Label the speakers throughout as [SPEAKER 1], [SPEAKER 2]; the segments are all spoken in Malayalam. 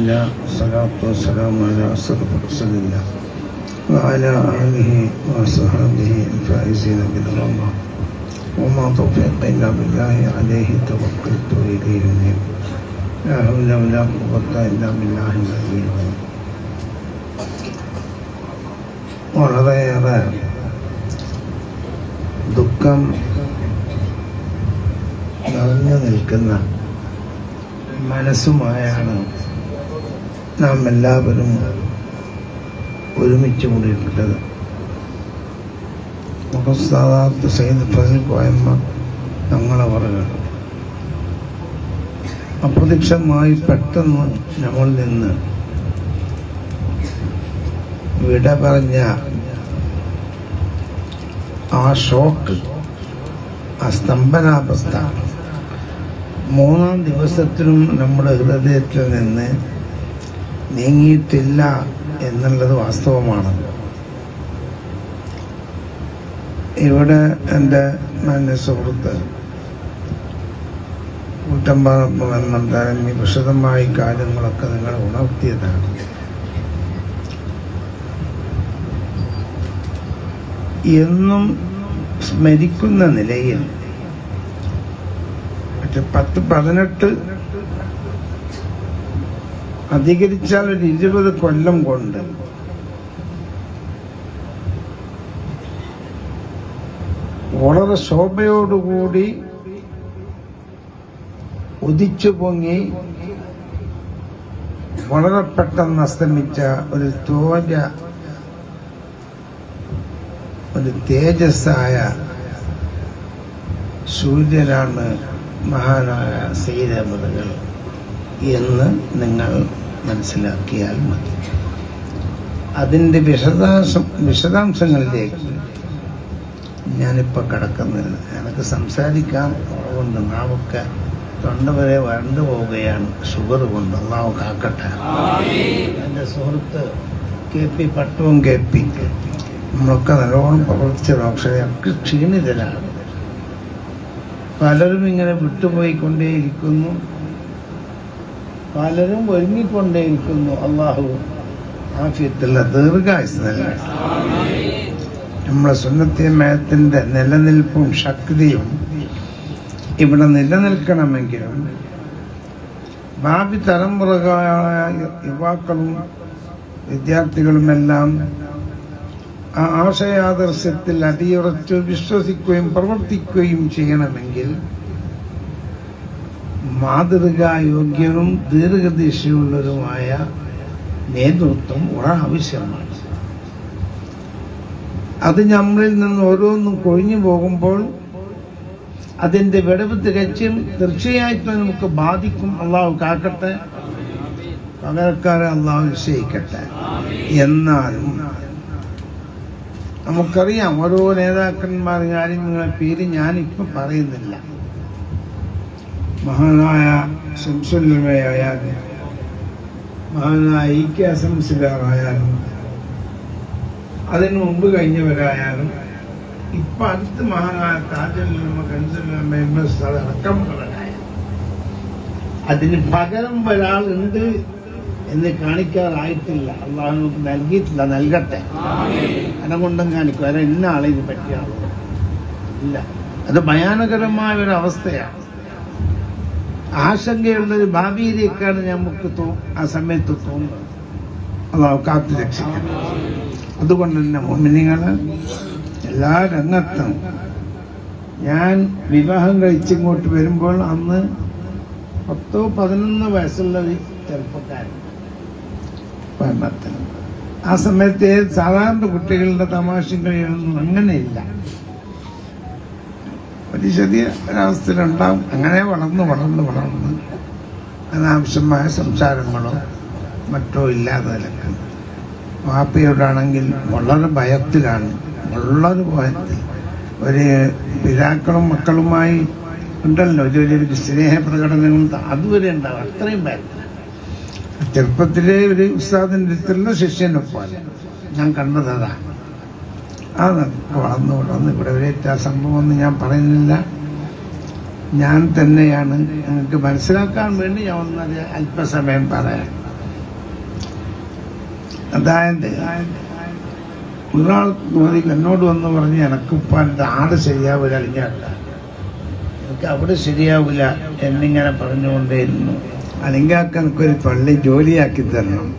[SPEAKER 1] الله والصلاة والسلام على أشرف رسول الله وعلى آله وصحبه الفائزين بالرضا وما توفيق إلا بالله عليه توكلت إليه. منه لا حول ولا قوة إلا بالله العلي العظيم. വളരെയേറെ ദുഃഖം നിറഞ്ഞു നിൽക്കുന്ന മനസ്സുമായാണ് നാം എല്ലാവരും ഒരുമിച്ച് കൂടിയിട്ടുള്ളത്. മുഖസ്താദാത്ത് സൈദ് ഫസിൽ കോയമ്മ ഞങ്ങളെ പറഞ്ഞു അപ്രതീക്ഷമായി പെട്ടെന്ന് ഞങ്ങളിൽ നിന്ന് വിട പറഞ്ഞ ആ ഷോക്ക് ആ സ്തംഭനാവസ്ഥ മൂന്നാം ദിവസത്തിലും നമ്മുടെ ഹൃദയത്തിൽ നിന്ന് നീങ്ങിയിട്ടില്ല എന്നുള്ളത് വാസ്തവമാണ്. ഇവിടെ എന്റെ മാന്യ സുഹൃത്ത് കൂട്ടമ്പാറപ്പം എന്നും തരഞ്ഞ് വിശദമായി കാര്യങ്ങളൊക്കെ നിങ്ങൾ ഉണർത്തിയതാണ്. എന്നും സ്മരിക്കുന്ന നിലയിൽ മറ്റേ പത്ത് പതിനെട്ട് അധികരിച്ചാൽ ഒരു ഇരുപത് കൊല്ലം കൊണ്ട്. വളരെ ശോഭയോടുകൂടി ഉദിച്ചു പൊങ്ങി വളരെ പെട്ടെന്ന് അസ്തമിച്ച ഒരു തോറ്റ ഒരു തേജസ്സായ സൂര്യനാണ് മഹാനായ സീരമൃതകൾ എന്ന് നിങ്ങൾ മനസ്സിലാക്കിയാൽ മതി. അതിന്റെ വിശദാംശം വിശദാംശങ്ങളിലേക്ക്. ഞാനിപ്പോൾ കിടക്കുന്നില്ല എനിക്ക് സംസാരിക്കാൻ കൊണ്ട് നാവൊക്കെ തൊണ്ട വരെ വരണ്ടു പോവുകയാണ്. ഷുഗർ കൊണ്ട് അള്ളാഹു കാക്കട്ടെ. എന്റെ സുഹൃത്ത് കെ പി പട്ടവും കെ പി. നമ്മളൊക്കെ നല്ലോണം പ്രവർത്തിച്ച ഡോക്ടറെയൊക്കെ ക്ഷീണിതരാണ്. പലരും ഇങ്ങനെ വിട്ടുപോയിക്കൊണ്ടേയിരിക്കുന്നു. പലരും ഒരുങ്ങിക്കൊണ്ടേയിരിക്കുന്നു അള്ളാഹു. ആഫിയത്തുള്ള ദീർഘായുസ് നൽകട്ടെ നമ്മളെ സുന്നത്തിയമയത്തിന്റെ നിലനിൽപ്പും ശക്തിയും ഇവിടെ നിലനിൽക്കണമെങ്കിലും ഭാവി തലമുറകളായ യുവാക്കളും വിദ്യാർത്ഥികളുമെല്ലാം ആ ആശയാദർശത്തിൽ അടിയുറച്ച് വിശ്വസിക്കുകയും പ്രവർത്തിക്കുകയും ചെയ്യണമെങ്കിൽ മാതൃകായോഗ്യവും ദീർഘദീക്ഷയുള്ളതുമായ നേതൃത്വം ഒരാവശ്യമാണ്. അത് നമ്മളിൽ നിന്ന് ഓരോന്നും കൊഴിഞ്ഞു പോകുമ്പോൾ അതിന്റെ വിടവ് തികച്ചും തീർച്ചയായിട്ടും നമുക്ക് ബാധിക്കും. അള്ളാഹു കാക്കട്ടെ. പകരക്കാരെ അള്ളാഹു നിശ്ചയിക്കട്ടെ. എന്നാലും നമുക്കറിയാം ഓരോ നേതാക്കന്മാർ കാര്യങ്ങളെ പേര് ഞാനിപ്പം പറയുന്നില്ല. മഹാനായ ശംസുല്ലമയായാലും മഹാനായ ഇ കെ അസംസിലാറായാലും അതിനു മുമ്പ് കഴിഞ്ഞവരായാലും ഇപ്പൊ അടുത്ത് മഹാനായ താജുല്ലമ കൻസുല്ലമ എം എസ് അടക്കമുള്ളവരായാലും അതിന് പകരം ഒരാളുണ്ട് എന്ന് കാണിക്കാറായിട്ടില്ല. അള്ളാഹു നൽകിയിട്ടില്ല നൽകട്ടെ. അനകൊണ്ടും കാണിക്കും. അല്ല ഇന്ന ആളെ ഇത് പറ്റിയ ആളുകൾ ഇല്ല. അത് ഭയാനകരമായ ഒരു അവസ്ഥയാണ് ആശങ്കയുള്ളൊരു ഭാവിയിലേക്കാണ് നമുക്ക് ആ സമയത്ത് തോന്നുന്നത്. അള്ളാഹു കാത്തു രക്ഷിക്കണം അതുകൊണ്ട് തന്നെ മോമിനികൾ എല്ലാ രംഗത്തും ഞാൻ വിവാഹം കഴിച്ചിങ്ങോട്ട് വരുമ്പോൾ അന്ന് പത്തോ പതിനൊന്ന് വയസ്സുള്ള ഒരു ചെറുപ്പക്കാരൻ ആ സമയത്ത് സാധാരണ കുട്ടികളുടെ തമാശയും കളികളൊന്നും അങ്ങനെയില്ല. ചെറിയ ഒരവസ്ഥയിലുണ്ടാവും അങ്ങനെ വളർന്ന് വളർന്ന് വളർന്ന് അനാവശ്യമായ സംസാരങ്ങളോ മറ്റോ ഇല്ലാതെ നിലക്കും വാപ്പയോടാണെങ്കിൽ വളരെ ഭയത്തിലാണ്. വളരെ ഭയത്തിൽ. ഒരു പിതാക്കളും മക്കളുമായി ഉണ്ടല്ലോ. ഒരു സ്നേഹ പ്രകടനങ്ങൾ അതുവരെ ഉണ്ടാവും. അത്രയും ഭയത്തിൽ ചെറുപ്പത്തിലെ ഒരു ഉസ്താദിന്റെ ശിഷ്യനൊപ്പം ഞാൻ കണ്ടത് അതാ അത് വളർന്നു വളർന്ന് ഇവിടെ വരെ എത്തിയ സംഭവം ഒന്നും ഞാൻ പറയുന്നില്ല. ഞാൻ തന്നെയാണ് നിങ്ങൾക്ക് മനസ്സിലാക്കാൻ വേണ്ടി ഞാൻ ഒന്നത് അല്പസമയം പറയാം അതായത് ഒരാൾ എന്നോട് വന്ന് പറഞ്ഞ് എനക്കിപ്പാന്റെ ആട് ശരിയാവില്ല അലിഞ്ഞാട്ട എനിക്ക് അവിടെ ശരിയാവില്ല എന്നിങ്ങനെ പറഞ്ഞുകൊണ്ടേയിരുന്നു. അല്ലെങ്കിൽ എനിക്കൊരു പള്ളി ജോലിയാക്കി തരണം.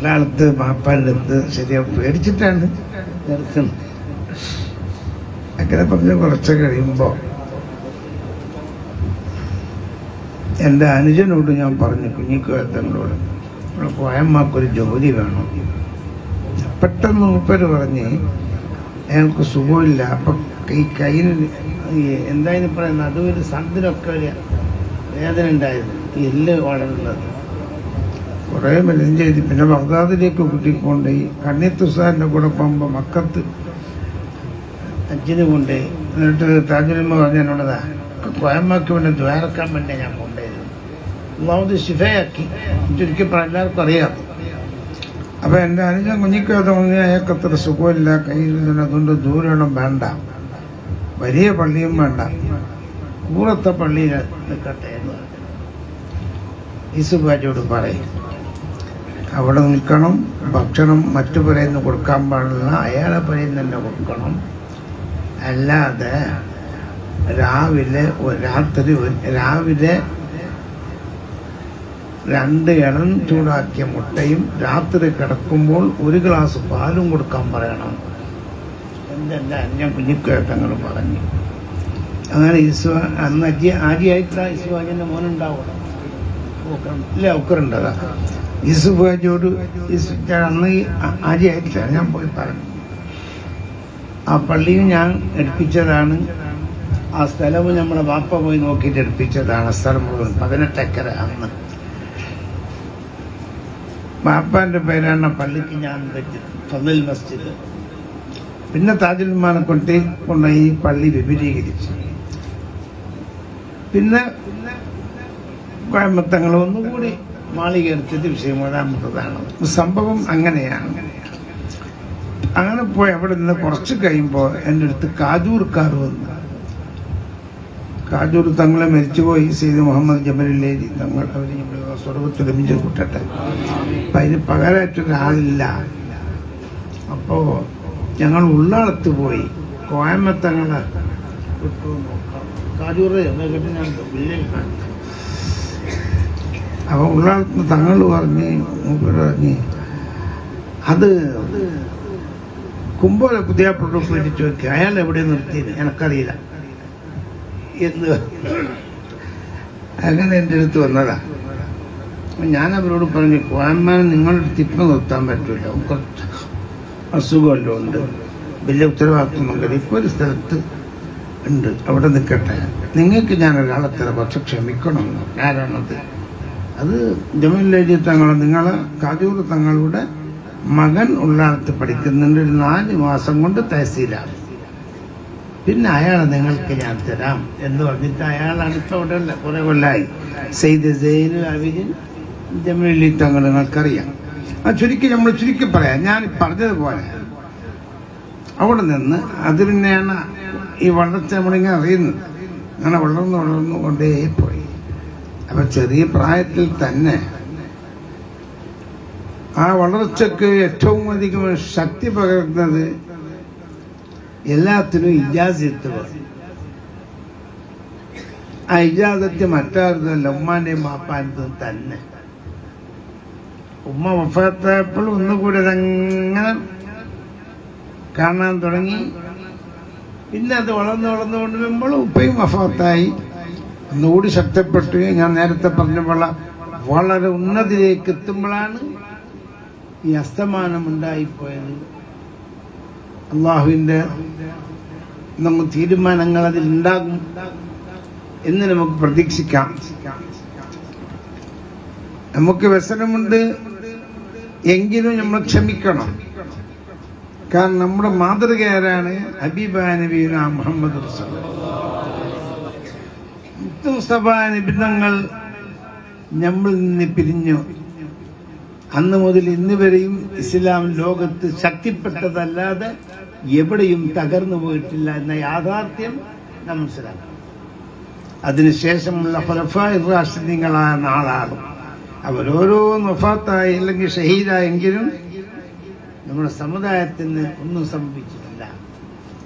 [SPEAKER 1] എനിക്ക് ഉള്ളാളത്ത് മാപ്പാന്റെ അടുത്ത് ശരിയാ പേടിച്ചിട്ടാണ്. നിർത്തുന്നത് അങ്ങനെ പറഞ്ഞ് കുറച്ച് കഴിയുമ്പോൾ എന്റെ അനുജനോട് ഞാൻ പറഞ്ഞു കുഞ്ഞിക്കുഴത്തങ്ങളോട് ഇവിടെ കോയമ്മക്കൊരു ജോലി വേണം. പെട്ടെന്ന് മൂപ്പര് പറഞ്ഞ് അയാൾക്ക് സുഖമില്ല. അപ്പം ഈ കയ്യിൽ എന്തായാലും പറയുന്നത്? അതൊരു സന്തിനൊക്കെ ഒരു വേദന ഉണ്ടായിരുന്നു. എല്ല് വളരുന്നത്. കുറേ മലിനം ചെയ്ത്. പിന്നെ ബഗ്ദാദിലേക്ക് കൂട്ടിക്കൊണ്ട് കണ്ണി കണ്ണിത്തുസാറിന്റെ കൂടെ പോകുമ്പോൾ മക്കത്ത് അച്ഛന് കൊണ്ട് എന്നിട്ട് താജുലിമ പറഞ്ഞതാ കോയമ്മക്ക് വേണ്ടി ദ്വാരക്കാൻ വേണ്ടി ഞാൻ കൊണ്ടുപോയത്. ശിഫയാക്കി. ചുരുക്കി എല്ലാവർക്കും അറിയാം. അപ്പൊ എന്റെ അനുജൻ കുഞ്ഞിക്ക് തോന്നി അയക്കത്ര സുഖമില്ല കയ്യിൽ അതുകൊണ്ട് ദൂരം വേണ്ട. വലിയ പള്ളിയും വേണ്ട. കൂറത്തെ പള്ളിയിൽ നിൽക്കട്ടെ എന്ന്. പറഞ്ഞു. യേസുബാജിയോട് പറയും. അവിടെ നിൽക്കണം ഭക്ഷണം മറ്റു നിന്ന് കൊടുക്കാൻ പാടില്ല അയാളെ പുരയിൽ തന്നെ കൊടുക്കണം. അല്ലാതെ രാവിലെ രാത്രി രാവിലെ രണ്ട് ഇളം ചൂടാക്കിയ മുട്ടയും രാത്രി കിടക്കുമ്പോൾ ഒരു ഗ്ലാസ് പാലും കൊടുക്കാൻ പറയണം. എന്തെല്ലാം അന്യ കുഞ്ഞിക്കേട്ടങ്ങൾ പറഞ്ഞു. അങ്ങനെ ഈശ്വ അന്ന് അജി ആജിയായിട്ടാ ഈശ്വാജിന്റെ മോനുണ്ടാവണം ഇല്ല ഒക്കറുണ്ടതാ യൂസുഫാജിയോട് യൂസുഫ് അന്ന് ആര്യായിട്ടില്ല ഞാൻ പോയി പറഞ്ഞു. ആ പള്ളിയും ഞാൻ എടുപ്പിച്ചതാണ്. ആ സ്ഥലവും നമ്മളെ വാപ്പ പോയി നോക്കിയിട്ട് എടുപ്പിച്ചതാണ്. സ്ഥലം മുഴുവൻ പതിനെട്ടേക്കര അന്ന് വാപ്പാന്റെ പേരാണ് പള്ളിക്ക് ഞാൻ ഫതിൽ മസ്ജിദ്. പിന്നെ താജുൽമാനെ കൊണ്ട് കൊണ്ടുപോയി ഈ പള്ളി വിപുലീകരിച്ചു. പിന്നെ കോയമ്പത്തങ്ങൾ ഒന്നുകൂടി മാളിക വിഷയമാണ് വിഷയം മൂന്നാമത്തതാണ് സംഭവം അങ്ങനെയാണ്. അങ്ങനെ പോയി അവിടെ നിന്ന് കുറച്ച് കഴിയുമ്പോൾ എന്റെ അടുത്ത് കാജൂർക്കാർ വന്നു. കാജൂർ തങ്ങളെ മരിച്ചുപോയി സെയ്ദ് മുഹമ്മദ് ജമലില്ലേരി തങ്ങൾ അവർ സ്വർഗത്തിൽ ലഭിച്ചു കൂട്ടട്ടെ. അപ്പൊ അതിന് പകരമായിട്ടൊരാളില്ല അപ്പോ ഞങ്ങൾ ഉള്ളാളത്ത് പോയി. കോയമ്പത്തങ്ങളെ കാജൂർ ഞാൻ അപ്പൊ ഉള്ളാളത്ത് തങ്ങൾ പറഞ്ഞ് പറഞ്ഞ് അത് കുമ്പോല പ്രൊഡക്ട് പോയിട്ട് ചോദിക്കുക അയാൾ എവിടെ നിർത്തിയത്? എനക്കറിയില്ല. എന്ന് അങ്ങനെ എന്റെ അടുത്ത് വന്നതാ. ഞാൻ അവരോട് പറഞ്ഞു കോയമ്മാനെ നിങ്ങളുടെ ഇപ്പം നിർത്താൻ പറ്റൂല. കുറച്ച് അസുഖമല്ലോ ഉണ്ട്. വലിയ ഉത്തരവാദിത്വമൊന്നുമില്ല ഇപ്പൊ ഒരു സ്ഥലത്ത് ഉണ്ട്. അവിടെ നിൽക്കട്ടെ. നിങ്ങൾക്ക് ഞാൻ ഒരാളെ തരാം. പക്ഷെ ക്ഷമിക്കണം കാരണത് അത് ജമീലി തങ്ങൾ നിങ്ങൾ കാജൂർ തങ്ങളുടെ മകൻ ഉള്ളാളത്ത് പഠിക്കുന്നുണ്ട്. ഒരു നാല് മാസം കൊണ്ട് തഹസീലാണ്. പിന്നെ അയാളെ നിങ്ങൾക്ക് ഞാൻ തരാം എന്ന് പറഞ്ഞിട്ട് അയാൾ അടുത്തോടെ കുറെ കൊല്ലായി. സെയ്ദ് സൈനുൽ അബിജിൻ ജമീലി തങ്ങൾ നിങ്ങൾക്കറിയാം. ആ ചുരുക്കി നമ്മൾ ചുരുക്കി പറയാം. ഞാൻ പറഞ്ഞതുപോലെ അവിടെ നിന്ന് അത് പിന്നെയാണ് ഈ വളർച്ച നമ്മളിങ്ങനെ അറിയുന്നത്. അങ്ങനെ വളർന്നു വളർന്നു കൊണ്ടേ പോയി അപ്പൊ ചെറിയ പ്രായത്തിൽ തന്നെ ആ വളർച്ചക്ക് ഏറ്റവും അധികം ശക്തി പകർന്നത് എല്ലാത്തിനും ഇജാസിത്ത് പറയും ആ ഇജാസത്ത് മറ്റാരുതല്ല ഉമ്മാന്റെയും മാപ്പാന്റെയും തന്നെ. ഉമ്മ വഫാത്തായപ്പോൾ ഒന്നുകൂടി അതങ്ങനെ കാണാൻ തുടങ്ങി. പിന്നെ അത് വളർന്ന് വളർന്നു കൊണ്ടുവരുമ്പോൾ ഉപ്പയും വഫാത്തായി. ഒന്നുകൂടി ശക്തപ്പെട്ടു. ഞാൻ നേരത്തെ പറഞ്ഞ പോലെ വളരെ ഉന്നതിയിലേക്ക് എത്തുമ്പോഴാണ് ഈ അസ്തമാനം ഉണ്ടായിപ്പോയത് അള്ളാഹുവിന്റെ നമുക്ക് തീരുമാനങ്ങൾ അതിൽ ഉണ്ടാകും എന്ന് നമുക്ക് പ്രതീക്ഷിക്കാം. നമുക്ക് വ്യസനമുണ്ട് എങ്കിലും നമ്മൾ ക്ഷമിക്കണം. കാരണം നമ്മുടെ മാതൃക ആരാണ് ഹബീബ നബീന മുഹമ്മദ് മുസ്തഫ നിബിധങ്ങൾ നമ്മൾ നിന്ന് പിരിഞ്ഞു. അന്ന് മുതൽ ഇന്ന് വരെയും ഇസ്ലാം ലോകത്ത് ശക്തിപ്പെട്ടതല്ലാതെ എവിടെയും തകർന്നു പോയിട്ടില്ല എന്ന യാഥാർത്ഥ്യം നാം മനസ്സിലാക്കണം. അതിനുശേഷമുള്ള ഖുലഫാഇ നാളാണ് അവരോരോ നൊഫാത്തായി അല്ലെങ്കിൽ ഷഹീദായെങ്കിലും നമ്മുടെ സമുദായത്തിന് ഒന്നും സംഭവിച്ചിട്ടില്ല.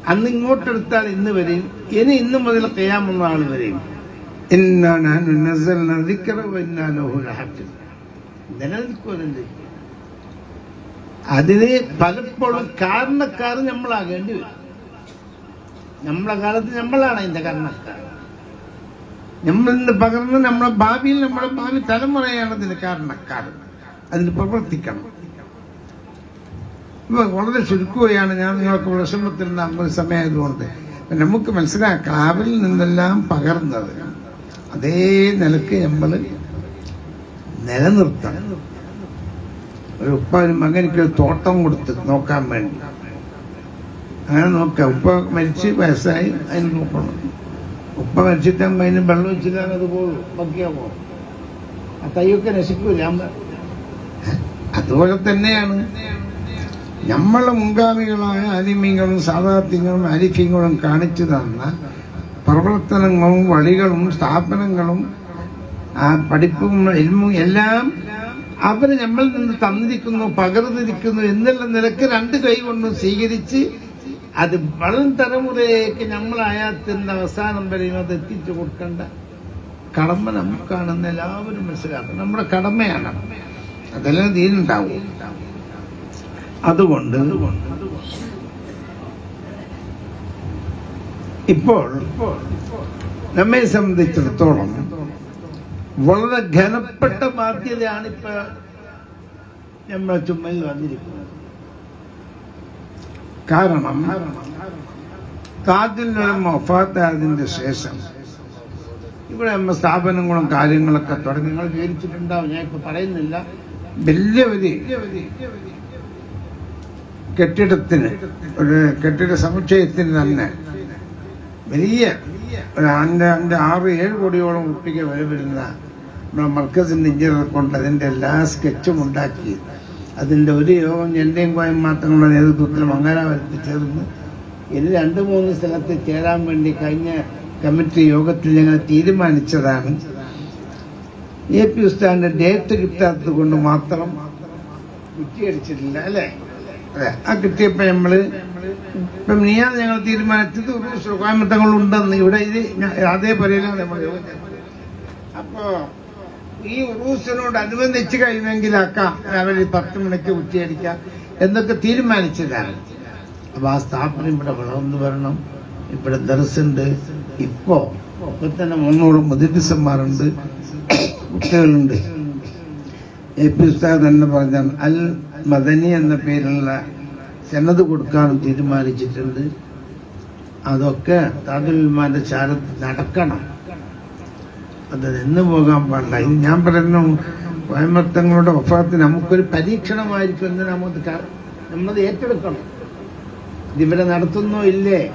[SPEAKER 1] അന്ന് ഇങ്ങോട്ടെടുത്താൽ ഇന്ന് വരെയും ഇനി ഇന്ന് മുതൽ കയ്യാമെന്ന ആൾ വരെയും. അതിന് പലപ്പോഴും കാരണക്കാർ നമ്മളാകേണ്ടി വരും. നമ്മളെ കാലത്ത് നമ്മളാണ് അതിന്റെ കാരണക്കാർ നമ്മളിന്ന് പകർന്ന് നമ്മളെ ഭാവിയിൽ നമ്മുടെ ഭാവി തലമുറയാണ് അതിന് കാരണക്കാർ അതിന് പ്രവർത്തിക്കണം. ഇപ്പൊ വളരെ ചുരുക്കുകയാണ് ഞാൻ നിങ്ങൾക്ക് വിഷമത്തിൽ നമ്മൾ സമയമായതുകൊണ്ട്. അപ്പൊ നമുക്ക് മനസ്സിലാക്കാം അവരിൽ നിന്നെല്ലാം പകർന്നത്. അതേ നിലയ്ക്ക് നമ്മൾ നിലനിർത്തണം. ഒരു ഉപ്പ ഒരു മകനിക്ക് തോട്ടം കൊടുത്ത് നോക്കാൻ വേണ്ടി. അങ്ങനെ നോക്കാം. ഉപ്പ മരിച്ച് വയസ്സായി അതിന് നോക്കണം. ഉപ്പ മരിച്ചിട്ടാകുമ്പോൾ അതിന് വെള്ളം വെച്ചിട്ടാണ് അത് പോകും ബാക്കിയാ പോകും ആ തൈയൊക്കെ നശിക്കൂല. അതുപോലെ തന്നെയാണ്. നമ്മളെ മുൻഗാമികളായ ആലിമ്യങ്ങളും സാധാർത്ഥ്യങ്ങളും അരിഫ്യങ്ങളും കാണിച്ചു തന്ന പ്രവർത്തനങ്ങളും വഴികളും സ്ഥാപനങ്ങളും ആ പഠിപ്പും എൽമും എല്ലാം അവർ നമ്മളിൽ നിന്ന് തന്നിരിക്കുന്നു പകർന്നിരിക്കുന്നു എന്നുള്ള നിലയ്ക്ക് രണ്ട് കൈ കൊണ്ട് സ്വീകരിച്ച് അത് വളം തലമുറയിലേക്ക് നമ്മൾ അയാത്തിന്റെ അവസാനം വരെയും അത് എത്തിച്ചു കൊടുക്കേണ്ട കടമ നമുക്കാണെന്ന് എല്ലാവരും മനസ്സിലാക്കണം. നമ്മുടെ കടമയാണ്. അതെല്ലാം തീരുണ്ടാവും. അതുകൊണ്ട് അതുകൊണ്ട് ഇപ്പോൾ നമ്മെ സംബന്ധിച്ചിടത്തോളം വളരെ ഘനപ്പെട്ട ബാധ്യതയാണ് ഇപ്പൊ നമ്മളെ ചുമയിൽ വന്നിരിക്കുന്നത്. കാരണം താജുൽ മൊഫാത്തായതിന്റെ ശേഷം ഇവിടെ നമ്മ സ്ഥാപനങ്ങളും കാര്യങ്ങളൊക്കെ തുടങ്ങി. നിങ്ങൾ വിവരിച്ചിട്ടുണ്ടാവും ഞാൻ ഇപ്പൊ പറയുന്നില്ല. വലിയ വലിയ കെട്ടിടത്തിന് ഒരു കെട്ടിട സമുച്ചയത്തിന് തന്നെ വലിയ അതിന്റെ അഞ്ച് ആറ് ഏഴ് കോടിയോളം ഉറുപ്പിക വില വരുന്ന നമ്മുടെ മർക്കസിന്റെ ഇഞ്ചിനെ കൊണ്ട് അതിന്റെ എല്ലാ സ്കെച്ചും ഉണ്ടാക്കി. അതിന്റെ ഒരു യോഗം എന്റെയും കോയം മാത്രങ്ങളുടെ നേതൃത്വത്തിൽ മംഗലാപുരത്ത് ചേർന്ന് ഇനി രണ്ട് മൂന്ന് സ്ഥലത്ത് ചേരാൻ വേണ്ടി കഴിഞ്ഞ കമ്മിറ്റി യോഗത്തിൽ ഞങ്ങൾ തീരുമാനിച്ചതാണ്. എ പി ഉസ്താദിന്റെ ഡേറ്റ് കിട്ടാത്തത് കൊണ്ട് മാത്രം കുറ്റിയടിച്ചിട്ടില്ല അല്ലേ? ആ കിട്ടിയപ്പോ നമ്മൾ ഇപ്പം നീയാണ് ഞങ്ങൾ തീരുമാനിച്ചത് ഒരു കോയമ്പത്തങ്ങൾ ഉണ്ടെന്ന് ഇവിടെ ഇത് അതേ പറയലാണ് നമ്മൾ അപ്പോ ഈ ഉറൂസിനോട് അനുബന്ധിച്ച് കഴിയുമെങ്കിലാക്കാം രാവിലെ പത്ത് മണിക്ക് ഉച്ചയടിക്കാം. എന്നൊക്കെ തീരുമാനിച്ചതാണ്. അപ്പൊ ആ സ്ഥാപനം ഇവിടെ വളർന്നു വരണം. ഇവിടെ ദർസുണ്ട് ഇപ്പോ ഇപ്പൊ തന്നെ മുന്നൂറ് മുതിർസന്മാരുണ്ട് കുട്ടികളുണ്ട്. എ പി ഉസ്താദ് തന്നെ പറഞ്ഞ അൽ മദനി എന്ന പേരുള്ള ചെന്നത് കൊടുക്കാൻ തീരുമാനിച്ചിട്ടുണ്ട്. അതൊക്കെ താജുൽമാന്റെ ചാരത്ത് നടക്കണം. അത് നിന്ന് പോകാൻ പാടില്ല. ഇത് ഞാൻ പറയുന്നു കോയമ്പത്തങ്ങളുടെ ഒഫാത്ത് നമുക്കൊരു പരീക്ഷണമായിരിക്കും എന്ന് നമുക്ക് നമ്മളത് ഏറ്റെടുക്കണം. ഇതിവരെ നടത്തുന്നോ ഇല്ലേ?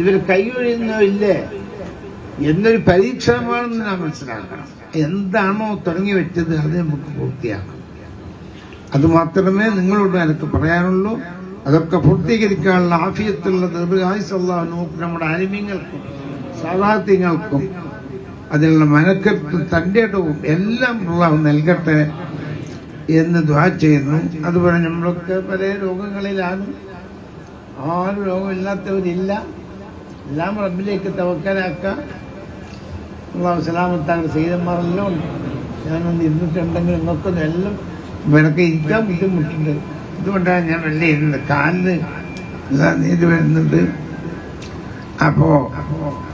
[SPEAKER 1] ഇവരെ കൈയൊഴിയുന്നോ ഇല്ലേ? എന്നൊരു പരീക്ഷണമാണെന്ന് നാം മനസ്സിലാക്കണം. എന്താണോ തുടങ്ങി വെച്ചത് അത് നമുക്ക് പൂർത്തിയാക്കാം. അത് മാത്രമേ നിങ്ങളോട് എനിക്ക് പറയാനുള്ളൂ. അതൊക്കെ പൂർത്തീകരിക്കാനുള്ള ആഫിയത്തുള്ള ദീർഘായുസുള്ള നോക്ക് നമ്മുടെ അനിമ്യങ്ങൾക്കും സാധാത്യങ്ങൾക്കും അതിനുള്ള മനക്കെട്ടും തന്റെ ഇടവും എല്ലാം അള്ളാഹു നൽകട്ടെ എന്ന് ദ്വാ ചെയ്യുന്നു. അതുപോലെ നമ്മളൊക്കെ പല രോഗങ്ങളിലാണ്. ആരും രോഗമില്ലാത്തവരില്ല. എല്ലാം റബ്ബിലേക്ക് തവക്കലാക്കുക അള്ളാഹു സലാമത്താണ് സീതന്മാരെല്ലാം ഉണ്ട് ഞാനൊന്ന് ഇരുന്നിട്ടുണ്ടെങ്കിൽ നോക്കുന്ന എല്ലാം ഇവരൊക്കെ ഇരിക്കാൻ ബുദ്ധിമുട്ടുണ്ട്. അതുകൊണ്ടാണ് ഞാൻ വെള്ളി ഇരുന്നത് കാലിന് നീതി വരുന്നുണ്ട്. അപ്പോ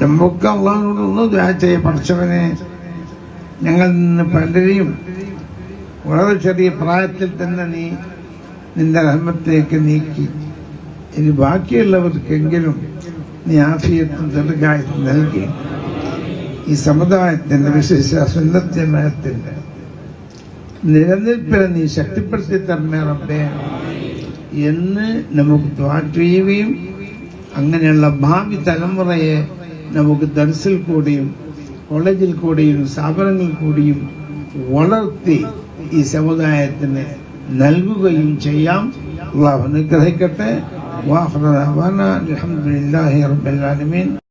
[SPEAKER 1] നമുക്ക് അള്ളാഹിനോടൊന്ന് ദ്വാ പഠിച്ചവനെ. ഞങ്ങൾ നിന്ന് പലരെയും വളരെ ചെറിയ പ്രായത്തിൽ തന്നെ നീ നിന്റെ റഹ്മത്തേക്ക് നീക്കി. ഇനി ബാക്കിയുള്ളവർക്കെങ്കിലും നീ ആഫിയത്തും ദീർഘായുസും നൽകി. ഈ സമുദായത്തിന്റെ വിശേഷ സുന്നത്യമയത്തിന്റെ നിലനിൽപ്പിനെ നീ ശക്തിപ്പെടുത്തി തരണേ റബ്ബേ. എന്ന് നമുക്ക് ചെയ്യുകയും അങ്ങനെയുള്ള ഭാവി തലമുറയെ നമുക്ക് ദർസിൽ കൂടിയും കോളേജിൽ കൂടിയും സ്ഥാപനങ്ങളിൽ കൂടിയും വളർത്തി ഈ സമുദായത്തിന് നൽകുകയും ചെയ്യാം. അള്ളാഹു അനുഗ്രഹിക്കട്ടെ. വാഹന അലഹമുല്ലാഹി റബ്ബൽ ആലമീൻ.